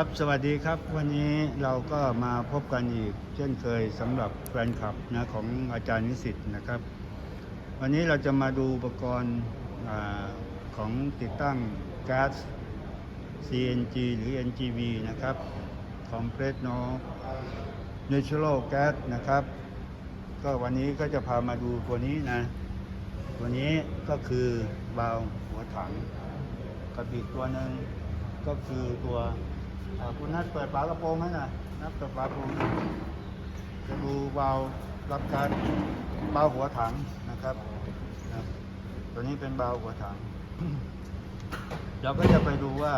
ครับสวัสดีครับวันนี้เราก็มาพบกันอีก เช่นเคยสำหรับแฟนคลับนะของอาจารย์นิสิตนะครับ วันนี้เราจะมาดูอุปกรณ์อของติดตั้งก๊าซ CNG หรือ NGV นะครับ Compressed No Natural Gas นะครับ ก็วันนี้ก็จะพามาดูตัวนี้นะ ตัวนี้ก็คือวาล์วหัวถังกับอีกตัวหนึ่งก็คือตัว คุณนัดเปิดฝากระโปรงให้หน่อยนัดเปิดฝากระโปรงจะดูวาล์วรับการเบาหัวถังนะครับ ตัวนี้เป็นเบาหัวถัง เราก็จะไปดูว่า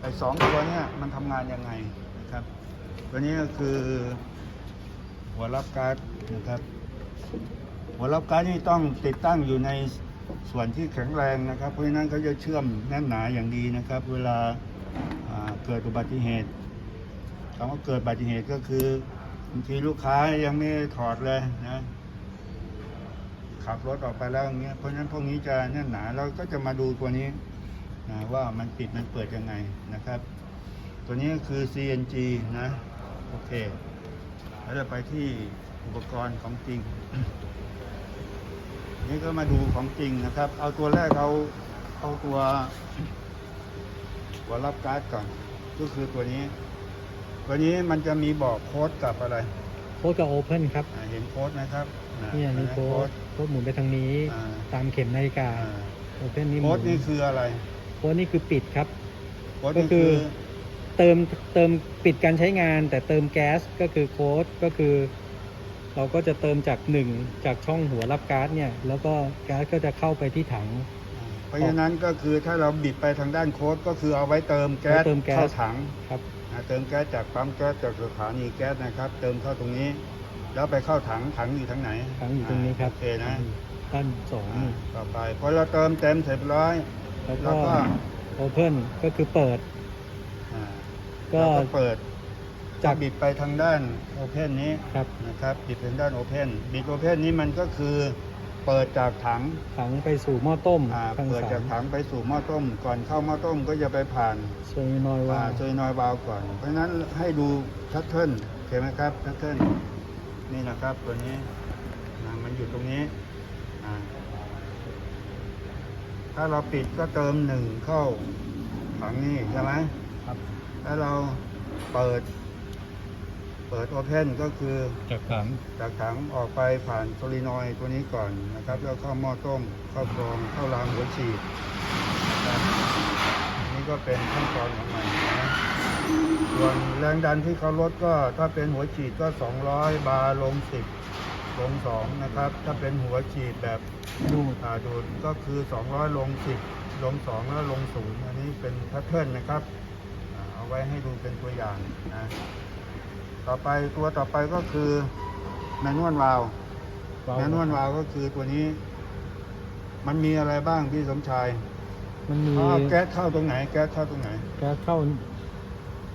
ไอ้สองตัวเนี้ยมันทำงานยังไงนะครับ ตัวนี้ก็คือ หัวรับการนะครับ หัวรับการนี่ต้องติดตั้งอยู่ในส่วนที่แข็งแรงนะครับ เพราะฉะนั้นเขาจะเชื่อมแน่นหนาอย่างดีนะครับ เวลา เกิดอุบัติเหตุคำว่าเกิดอุบัติเหตุก็คือบางทีลูกค้ายังไม่ถอดเลยนะขับรถออกไปแล้วอย่างเงี้ยเพราะฉะนั้นพวกนี้จะแน่นหนาเราก็จะมาดูตัวนี้นะว่ามันปิดมันเปิดยังไงนะครับ ตัวนี้ก็คือ CNG นะโอเคแล้วจะไปที่อุปกรณ์ของจริง นี่ก็มาดูของจริงนะครับ เอาตัวแรกเอาเอาตัว หัวรับการ์ดก่อน ก็คือตัวนี้ ตัวนี้มันจะมีบอกโค้ดกับอะไรโค้ดกับโอเพนครับอ่าเห็นโค้ดนะครับอ่าเนี่ยมีเห็โค้ดโค้ดหมุนไปทางนี้ อ่าตามเข็มนาฬิกาอ่าโอเพนนี่หมุโค้ดนนี่คืออะไรโค้ดนี่คือปิดครับ โค้ดก็นี่คืคืออเติมเติมปิดการใช้งาน แต่เติมแก๊สก็คือโค้ดก็คือ เราก็จะเติมจากหนึ่งจากช่องหัวรับก๊าซเนี่ยแล้วก็ก๊าซก็จะเข้าไปที่ถังเพ ราะฉะนั้นก็คือถ้าเราบิดไปทางด้านโค้ดก็คือเอาไว้เติมแก๊สไว้เติมแก๊ส เข้าถังครับอ่าเติมแก๊สจากปั๊มแก๊สจากสถานีแก๊สนะครับ เติมเข้าตรงนี้ แล้วไปเข้าถังถังอยู่ทางไหนถังอยู่ตรงนี้ครับโอเคนะด้านสองอ่านี่ต่อไปพอเราเติมเต็มเสร็จร้อย แล้วแล้ก็วก็ โอเพนก็คือเปิด อ่าก็ เราเปิดจาจากกบิดไปทางด้านโอเพนนี้ครับ นะครับบิดเป็นด้านโอเพนบิดโอเพนนี้มันก็คือ เปิดจากถังถังไปสู่หม้อต้มอ่าทางเปิดสาจากมถังไปสู่หม้อต้ม ก่อนเข้าหม้อต้มก็จะไปผ่านโซยนอยว่าอ่าโซยนอยวาล์วก่อน เพราะฉะนั้นให้ดูชัดเทิลเห็นไหมครับชัดเทิลนี่นะครับตัวนี้อ่ามันอยู่ตรงนี้อ่าถ้าเราปิดก็เติมหนึ่งเข้าถังนี้ใช่ไหมครับถ้าเราเปิดเปิดโอเพนก็คือจากถังจากถังออกไปผ่านโซลินอยด์ตัวนี้ก่อนนะครับ แล้วเข้าหม้อต้มเข้ากรองเข้ารางหัวฉีดนะครับนี่ก็เป็นขั้นตอนของมันนะส่วนแรงดันที่เขาลดก็ถ้าเป็นหัวฉีดก็ 200 บาร์ลง 10 ลง 2 นะครับ ถ้าเป็นหัวฉีดแบบดูดอ่าดูดก็คือ 200 ลง 10 ลง 2 แล้วลง 0 อันนี้เป็นแพทเทิร์นนะครับอ่าเอาไว้ให้ดูเป็นตัวอย่างนะ ต่อไปตัวต่อไปก็คือแมนนวลวาลวแมนนวลวาลวก็คือตัวนี้ มันมีอะไรบ้างพี่สมชายมันมีอ๋อแก๊สเข้าตรงไหน แก๊สเข้าตรงไหน แก๊สเข้า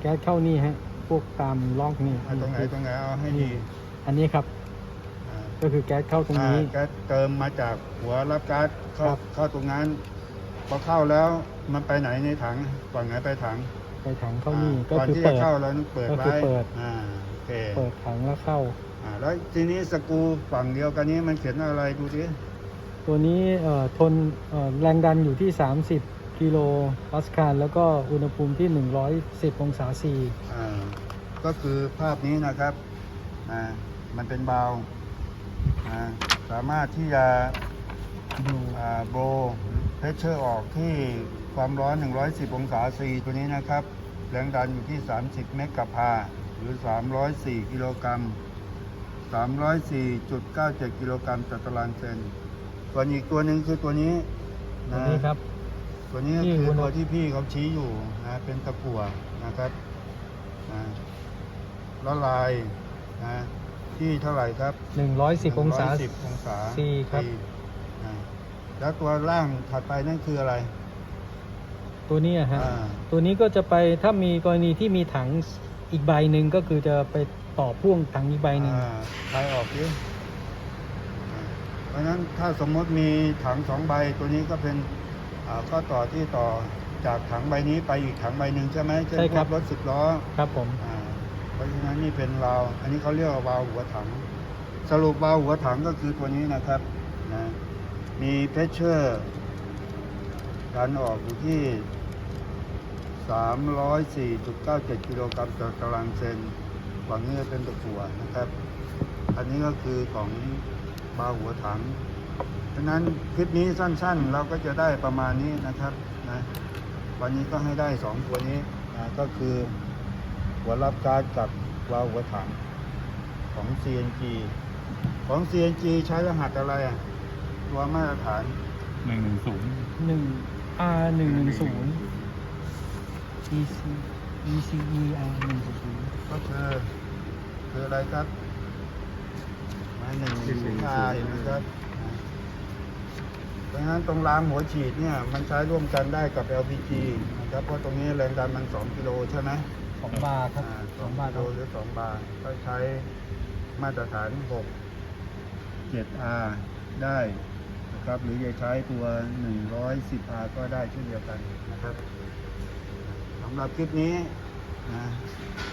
แก๊สเข้านี่ฮะ พวกตามล็อกนี่เอาตรงไหนตรงไหนเอาให้ดีอันนี้ครับ อ่าก็คือแก๊สเข้าตรงนี้อ่าแก๊สเติมมาจากหัวรับก๊าซเข้าครับ เข้าตรงนั้นพอเข้าแล้วมันไปไหนในถังฝั่งไหนไปถังไป ถังเข้านี่อ่ก็ก่อนคือที่จะเปิดเข้าเราต้องเปิดก็ไว้คือเปิดอ่าโอเคเปิดถังแล้วเข้าอ่าแล้วทีนี้สกรูฝั่งเดียวกันนี้มันเขียนอะไรดูดิตัวนี้เอ่อทนเอ่อแรงดันอยู่ที่ 30 กิโลปาสคาลแล้วก็อุณหภูมิที่ 110 องศาซีอ่าก็คือภาพนี้นะครับอ่ามันเป็นบาวอ่าสามารถที่จะดูโบเพชเชอร์ออกที่ความร้อน 110 องศาซีตัวนี้นะครับ แรงดันอยู่ที่ 30 เมกะพา หรือ 304 กิโลกรัม 304.97 กิโลกรัมต่อตารางเซนส่วนอีกตัวหนึ่งคือตัวนี้ตัวนะนี้ครับ ตัวนี้ที่คืออุณหตัวที่พี่เขาชี้อยู่นะเป็นตะกั่วนะครับนะละลายนะที่เท่าไหร่ครับ 110 องศา 110องศาซีครับนะแล้วตัวล่างถัดไปนั่นคืออะไร ตัวนี้อะฮะอ่า ตัวนี้ก็จะไปถ้ามีกรณีที่มีถังอีกใบหนึ่งก็คือจะไปต่อพ่วงถังอีกใบหนึ่งอ่าใบออกดิอ่าเพราะฉะนั้นถ้าสมมติมีถังสองใบตัวนี้ก็เป็นอ่าข้อต่อที่ต่อจากถังใบนี้ไปอีกถังใบหนึ่งใช่ไหมเช่นใช่พครัวบกรถสิบล้อครับผมอ่าเพราะฉะนั้นนี่เป็นวาล์วอันนี้เขาเรียกว่าวาล์วหัวถัง สรุปวาล์วหัวถังก็คือตัวนี้นะครับนะมีเพชเชอร์ดันออกอยู่ที่ 304.97กิโลกรัมต่อตารางเซนฝั่งนี้จะเป็นตะกั่วนะครับ อันนี้ก็คือของวาล์วหัวถังฉะนั้นคลิปนี้สั้นๆ เราก็จะได้ประมาณนี้นะครับนะวันนี้ก็ให้ได้สองตัวนี้นะก็คือหัวรับการดกับวาล์วหัวถังของ CNG ของ CNG ใช้รหัสอะไรอะตัวมาตรฐาน หนึ่งหนึ่งศูนย์ หนึ่ง R หนึ่งหนึ่งศูนย์ EC ECE R หนึ่งศูนย์ก็คือ คืออะไรครับมาหนึ่งศูนย์อาเห็นไหมครับนะเพราะฉะนั้นตรงรางหัวฉีดเนี่ย มันใช้ร่วมกันได้กับ LPG นะครับ เพราะตรงนี้แรงดันมัน 2 กิโลใช่ไหมสองบาร์ครับสองบาร์โลหรือ2บาร์ก็ใช้มาตรฐาน 6 7R ได้นะครับ หรือจะใช้ตัว 110R ก็ได้เช่นเดียวกันนะครับำหรับคลิปนี้นะ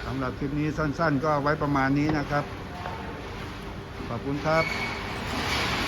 สำหรับคลิปนี้สั้น ๆ ก็ไว้ประมาณนี้นะครับ ขอบคุณครับ